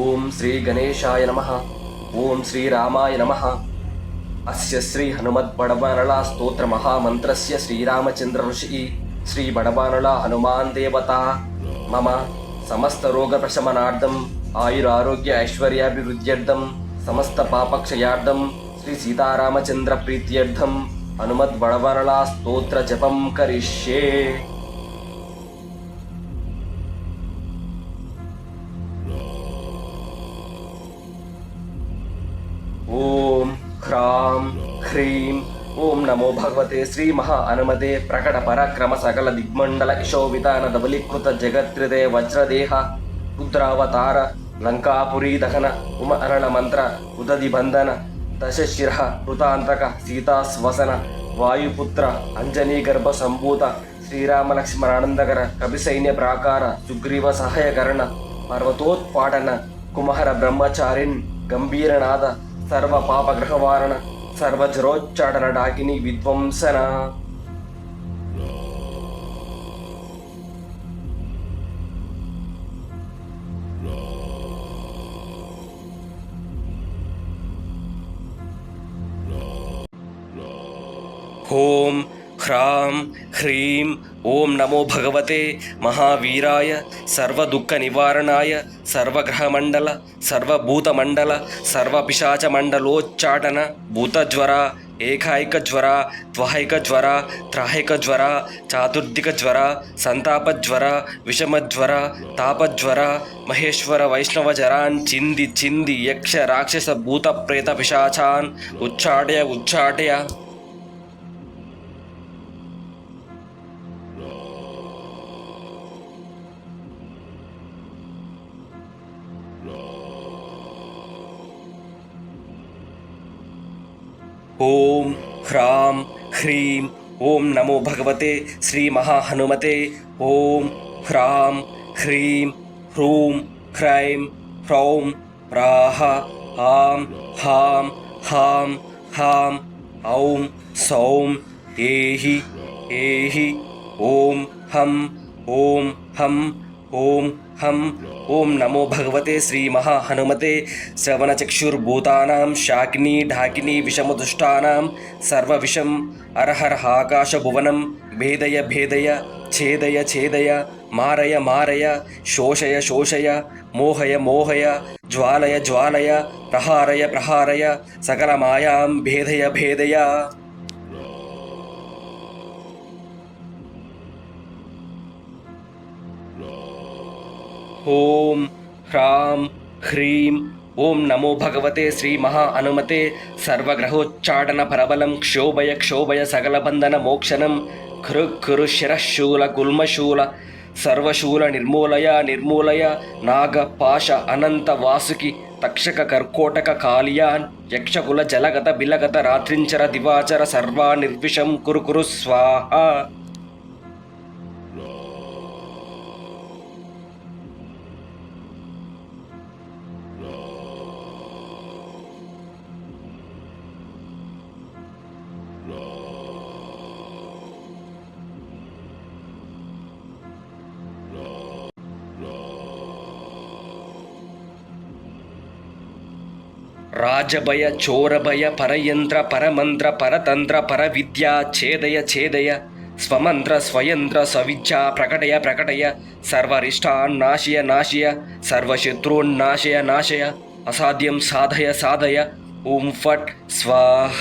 ఓం శ్రీ గణేశాయ నమ. ఓం శ్రీరామాయ నమ. అస్య శ్రీ హనుమద్బడబానళ స్తోత్ర మహామంత్రస్య శ్రీరామచంద్ర ఋషి శ్రీ బడబానళ హనుమాన్ దేవత. మమ సమస్త రోగ ప్రశమనార్థం ఆయురారోగ్య ఐశ్వర్యాభివృద్ధ్యర్థం సమస్త పాపక్షయార్థం శ్రీ సీతారామచంద్ర ప్రీత్యర్థం హనుమద్ స్తోత్ర జపం కరిష్యే. ಕ್ರಾಂ ಹ್ರೀಂ ಓಂ ನಮೋ ಭಗವತೆ ಶ್ರೀ ಮಹಾ ಅನುಮತೆ ಪ್ರಕಟ ಪರಾಕ್ರಮ ಸಕಲ ದಿಗ್ಮಂಡಲ ಯಶೋವಿಧಾನದ ಬಲಿಕೃತ ಜಗತ್ರಿದೆ ವಜ್ರದೇಹ ರುದ್ರಾವತಾರ ಲಂಕಾಪುರಿ ದಹನ ಉಮಹರಣ ಮಂತ್ರ ಉದಧಿ ಬಂಧನ ದಶಶಿರ ಋತಾಂತಕ ಸೀತಾಸ್ವಸನ ವಾಯುಪುತ್ರ ಅಂಜನಿ ಗರ್ಭ ಸಂಭೂತ ಶ್ರೀರಾಮ ಲಕ್ಷ್ಮಣಾನಂದಕರ ಕಪಿಸೈನ್ಯ ಪ್ರಾಕಾರ ಸುಗ್ರೀವ ಸಹಾಯಕರಣ ಪರ್ವತೋತ್ಪಾಟನ ಕುಮಹರ ಬ್ರಹ್ಮಚಾರಿನ್ ಗಂಭೀರನಾದ సర్వ పాపగ్రహవారణ సర్వజ్రోచ్చాటన డాకిని విధ్వంసన. ఓం హ్రాం హ్రీం ఓం నమో భగవతే మహావీరాయ సర్వదుఃఖ నివారణాయ సర్వగ్రహమండల సర్వభూతమండల సర్వపిశాచమండలోచ్చాటన భూతజ్వర ఏకాయిక జ్వర త్వహైక జ్వర త్రాహిక జ్వర చాతుర్దిక జ్వర సంతాపజ్వర విషమజ్వర తాపజ్వర మహేశ్వర వైష్ణవ జరాన్ చింది చింది యక్ష రాక్షస భూత ప్రేత పిశాచాన్ ఉచ్చాటయ ఉచ్చాటయ ఓం హ్రాం హ్రీం ఓం నమో భగవతే శ్రీ మహాహనుమతే ఓం హ్రాం హ్రీం హ్రూం హ్రైం హ్రౌం ప్రాహ ఆం హాం హాం హాం ఔం సౌం ఏహి ఏహి ఓం హం ఓం హం ओम हम ओम नमो भगवते श्री महाहनुमते श्रवणचक्षुर्भूतानां, शाकिनी, ढाकिनी, विषमदुष्टानां सर्वविषम् अरहरहाकाशभुवनं भेदय भेदय, छेदय छेदय, मारय मारय, शोषय शोषय, मोहय मोहय, ज्वालय ज्वालय, प्रहारय प्रहारय, सकलमायां, भेदय भेदय। హోం హ్రాం హ్రీం ఓం నమో భగవతే శ్రీ మహా అనుమతే సర్వగ్రహోచ్చాటన పరబలం క్షోభయ క్షోభయ సకలబంధన మోక్షణం ఖృ ఖురు శిరశూల గుల్మశూల సర్వశూల నిర్మూలయ నిర్మూలయ నాగ పాశ అనంత వాసుకి తక్షక కర్కోటక కాళియాన్ యక్షకుల జలగత బిలగత రాత్రించర దివాచర సర్వా నిర్విషం కురు కురు స్వాహ రాజభయ చోరభయ పరయంత్ర పరమంత్ర పరతంత్ర పరవిద్యా ఛేదయ ఛేదయ స్వమంత్ర స్వయంత్ర సవిద్య ప్రకటయ ప్రకటయ సర్వరిష్టాన్నాశయ నాశయ సర్వశత్రున్నాశయ నాశయ అసాధ్యం సాధయ సాధయ ఓం ఫట్ స్వాహ.